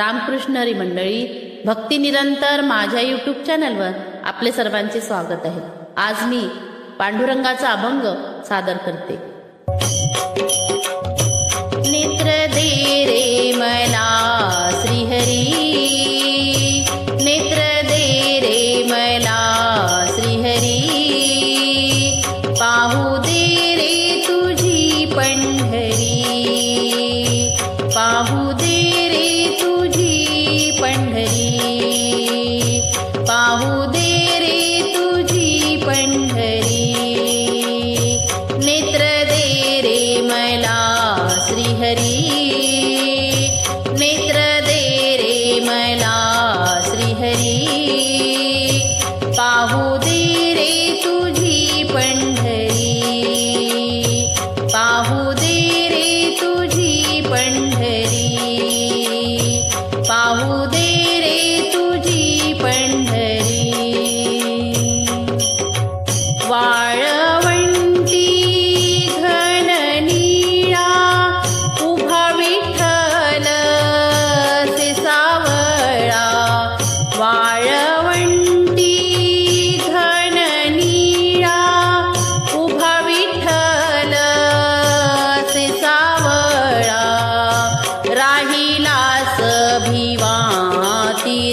रामकृष्ण हरी मंडळी भक्ती निरंतर माझ्या यूट्यूब चॅनलवर आपले सर्वांचे स्वागत आहे आज मी पांडुरंगाचा अभंग सादर करते रे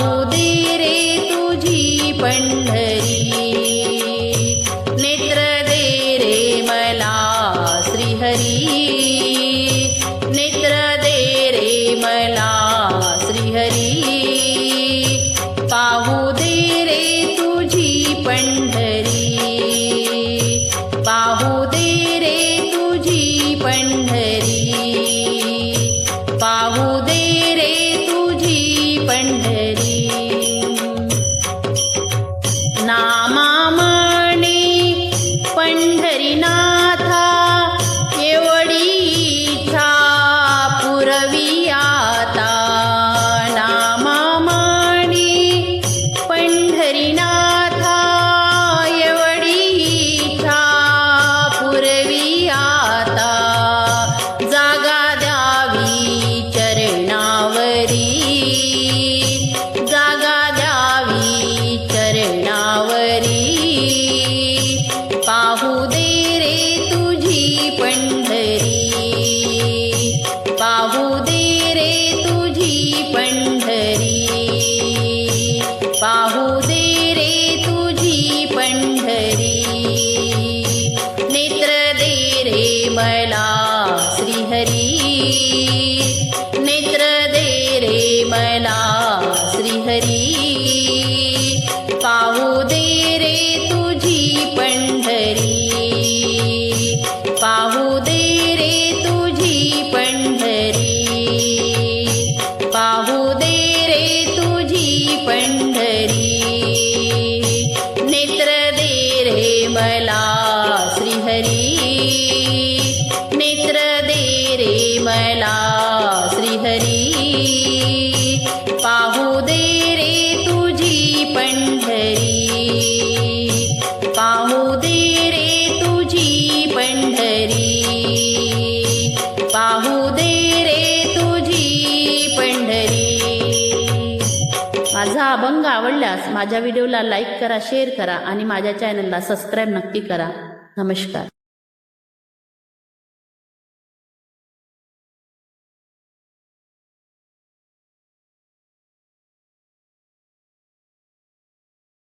हो दे रे तुझी पंढरी नेत्र दे रे मला श्रीहरी नेत्र दे रे मला श्रीहरी पाहू दे हरी श्रीहरी नेत्र नेत्रदे रे रे रे रे रेला श्रीहरि पाहुदे तुीी पण्ढरि पाहुदे तुी पण्ढरि पाहुदे तुी पण्ढरि नेत्रदे मला श्रीहरी माझा अभंग आवडल्यास माझ्या व्हिडिओला लाईक करा शेअर करा आणि माझ्या चॅनलला सबस्क्राईब नक्की करा नमस्कार